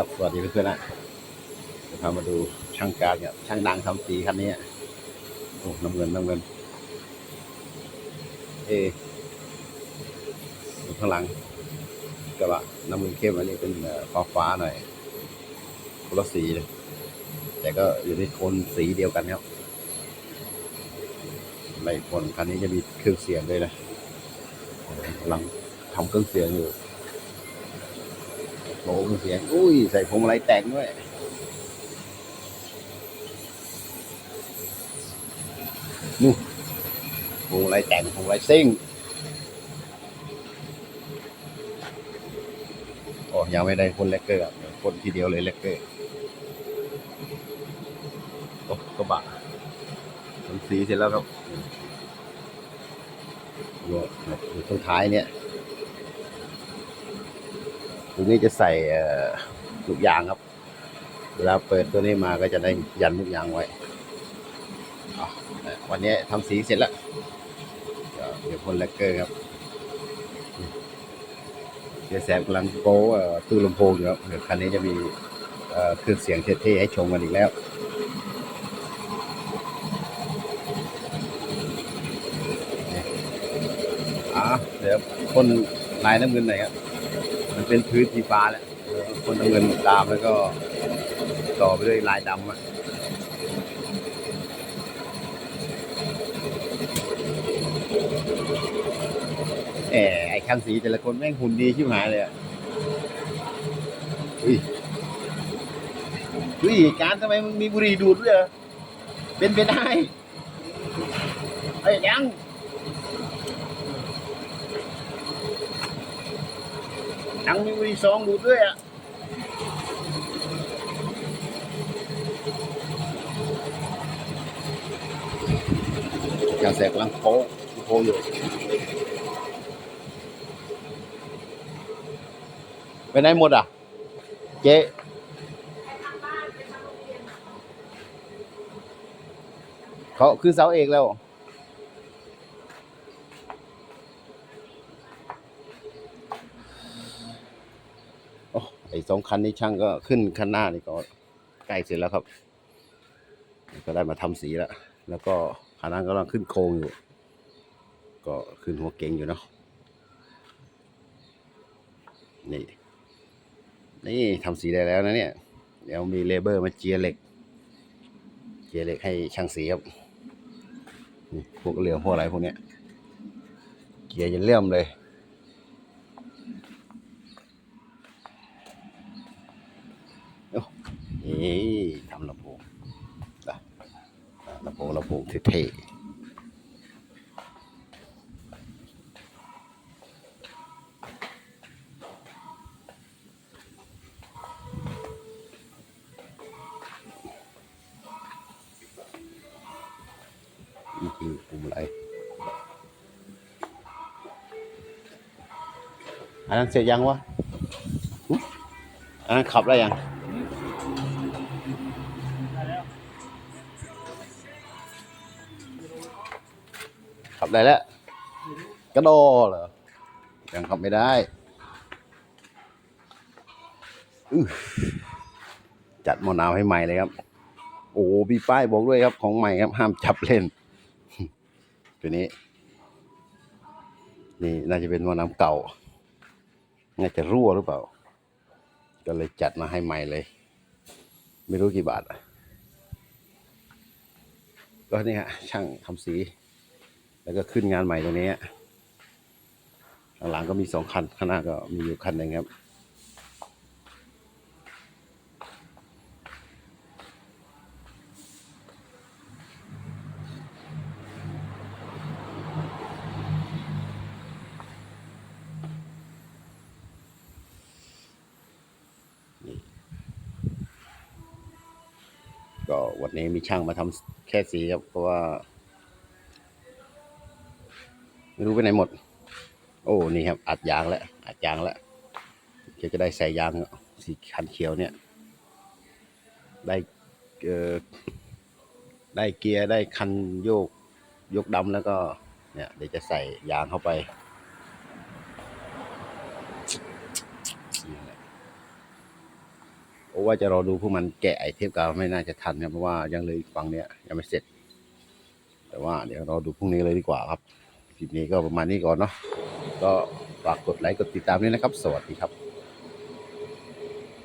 ครับ สวัสดีเพื่อนๆนะจะพามาดูช่างการกับช่างดังทำสีคันนี้โอ้น้ำเงินน้ำเงิน เอดูข้างหลังกระบะน้ำเงินเข้มอันนี้เป็นฟ้าฟ้าๆหน่อยคนละสีเลย แต่ก็อยู่ในโทนสีเดียวกันครับในคนคันนี้จะมีเครื่องเสียงด้วยนะกำลังทำเครื่องเสียงอยู่ อ้เครื่องเสียงอุ้ย ใส่พวงมาลัยแต่งด้วยนู่นพวงมาลัยแต่งพวงมาลัยซิ่งโอ้ยังไม่ได้คนเลกเกอร์คนทีเดียวเลยเลกเกอร์โอ้กระบะทำสีเสร็จแล้วครับอยู่อยู่ตรงท้ายเนี่ย ตรงนี้จะใส่ลูกยางครับ เวลาเปิดตัวนี้มาก็จะได้ยันลูกยางไว้ วันนี้ทำสีเสร็จแล้ว เดี๋ยวพ่นแลกเกอร์ครับเดี๋ยวแซมกำลังโป้ตู้ลำโพงอยู่ครับคันนี้จะมีเครื่องเสียงเท่ๆให้ชมกันอีกแล้วอะเดี๋ยวพ่นลายน้ำเงินหน่อยครับ มันเป็นพื้นสีฟ้าแหละคนน้ำเงินตามแล้วก็ต่อไปด้วยลายดำอะแหมไอ้คันสีแต่ละคนแม่งหุ่นดีชิบหายเลยอะอุ้ยอุ้ยการทำไมมึงมีบุหรี่ดูดด้วยเหรอเป็นไปได้ไอ้ยยัง ยังมีบุหรี่ซองดูดด้วยอะอย่าแสกกำลังโค้งโค้งอยู่ไปไหนหมดอะ เจ๊เขาคือเสาเอกแล้ว ไอ้สองคันนี้ช่างก็ขึ้นคันหน้านี่ก็ใกล้เสร็จแล้วครับ ก็ได้มาทำสีแล้ว แล้วก็คันนั้นก็กำลังขึ้นโครงอยู่ ก็ขึ้นหัวเก่งอยู่เนาะนี่ นี่ทำสีได้แล้วนะเนี่ย เดี๋ยวมีเลเบอร์มาเจียเหล็ก เจียเหล็กให้ช่างสีครับพวกเหลือพวกอะไรพวกเนี้ยเจียจนเลื่อมเลย นี่ทำลำโพงลำโพงลำโพงเท่ๆนี่คือปุ่มอะไร อันนั้นเสร็จยังวะ อันนั้นขับได้ยังับได้แล้วกระโดดเหรอยังขับไม่ได้จัดมอนาวให้ใหม่เลยครับ โอ้มีป้ายบอกด้วยครับของใหม่ครับ ห้ามจับเล่น ตัวนี้ นี่น่าจะเป็นมอน้ำเก่า น่าจะรั่วหรือเปล่า ก็เลยจัดมาให้ใหม่เลย ไม่รู้กี่บาทก็นี่ฮะช่างทำสี แล้วก็ขึ้นงานใหม่ตัวนี้ข้างหลังก็มีสองคันข้างหน้าก็มีอยู่คันหนึ่งครับก็วันนี้มีช่างมาทำแค่สีครับ เพราะว่า ไม่รู้ไปไหนหมด โอ้ นี่ครับ อัดยางแล้ว อัดยางแล้วเดี๋ยวจะได้ใส่ยางสีคันเขียวเนี่ย ได้เอ่อได้เกียร์ ได้คันโยก ยกดำแล้วก็ เนี่ย เดี๋ยวจะใส่ยางเข้าไปนี่แหละราะว่าจะรอดูพวกมันแกะไอเทปกาวไม่น่าจะทันครับเพราะว่ายังเลยฝั่งเนี้ยยังไม่เสร็จ แต่ว่าเดี๋ยวรอดูพรุ่งนี้เลยดีกว่าครับ คลิปนี้ก็ประมาณนี้ก่อนเนาะก็ฝากกดไลค์กดติดตามด้วยนะครับ สวัสดีครับ